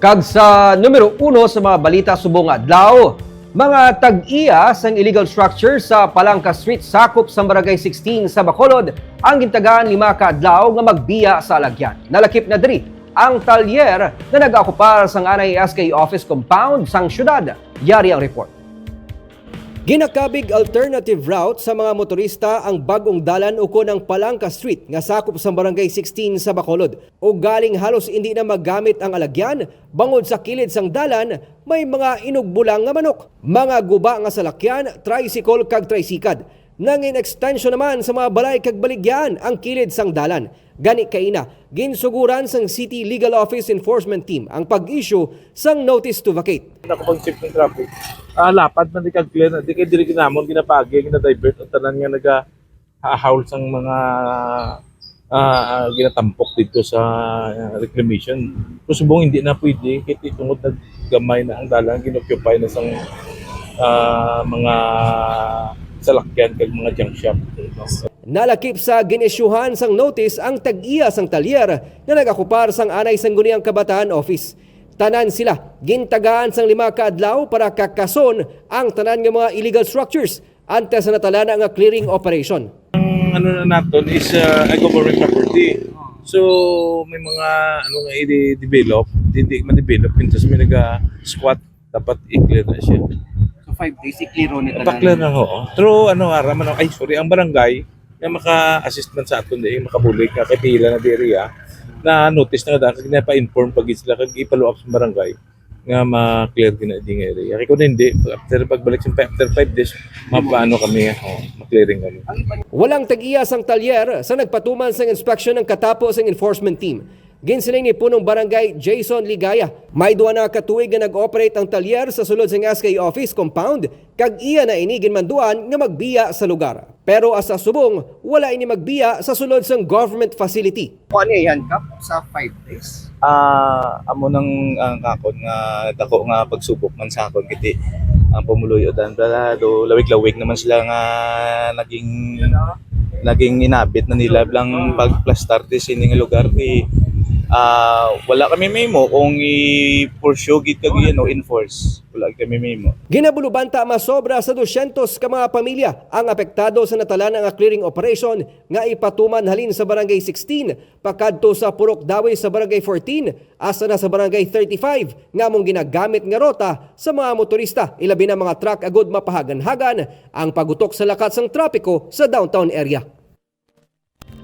Kag sa numero uno sa mga balita subong adlaw, mga tag-iya sang illegal structure sa Palangka Street sakop sa Barangay 16 sa Bacolod ang gintagaan lima ka adlaw nga magbiya sa alagyan. Nalakip na diri ang talyer na nag-okupar sang anay SK office compound sang syudad. Yari ang report. Ginakabig alternative route sa mga motorista ang bagong dalan uko ng Palangka Street nga sakop sa Barangay 16 sa Bacolod. O galing halos hindi na magamit ang alagyan, bangod sa kilid sang dalan, may mga inugbulang nga manok. Mga guba nga salakyan, tricycle kag tricycad. Nangin extension naman sa mga balay kag baligyan ang kilid sang dalan. Gani kaina, ginsuguran sang City Legal Office Enforcement Team ang pag-issue sang notice to vacate. ako pag check ng traffic. Ah, lapad man di kag clear na di kay diri ginamon ginapagi gina-divert ang tanan nga naga hahawl sang mga ah, ginatampok dito sa ah, reclamation. Kung subong hindi na pwede kay tungod na gamay na ang dalan ginoccupy na sang ah, mga salakyan kag mga junk shop. Nalakip sa ginisyuhan sang notice ang tag-iya sang talyer na nagakupar sang anay sang Guniang Kabataan Office. Tanan sila, gintagaan sang lima ka adlaw para kakason ang tanan nga mga illegal structures antes sa natalana nga clearing operation. Ang ano na naton is uh, a government property. So may mga ano nga i-develop, hindi ma-develop pintas may naga-squat dapat i-clear na siya. So five days, i-clear ni Pakla na ho. True, ano, araman ay sorry, ang barangay na maka-assist man sa aton di makabulig ka kay pila na diri ah, na notice na dahil na pa-inform pag sila kag i-follow up sa barangay nga ma-clear din na ding area. Kaya kung hindi, after pagbalik sa after 5 days, mapaano kami, oh, ma-clearing kami. Walang tag-iya sang talyer sa nagpatuman sang inspeksyon ng katapos ang enforcement team. Ginsiling ni punong barangay Jason Ligaya. May duwa na katuig nga nag-operate ang talyer sa sulod sang SK office compound kag iya na inigin manduan nga magbiya sa lugar. Pero asa subong, wala ini magbiya sa sulod sang government facility. Ano yan, Kap, sa five days? ah amo nang ang kakon nga dako nga pagsubok man sa akon kiti ang pumuluyo dan dala do lawig-lawig naman sila nga naging naging inabit na nila lang pagplastar di sining lugar di ah wala kami memo kung i-pursue gid kag no enforce wala kami memo. Ginabulubanta masobra sa 200 ka mga pamilya ang apektado sa natalan nga clearing operation nga ipatuman halin sa barangay 16 pakadto sa Purok Daway sa barangay 14 asa na sa barangay 35 nga mong ginagamit nga rota sa mga motorista. Ilabi na mga truck agud mapahagan-hagan ang pagutok sa lakat sang trapiko sa downtown area.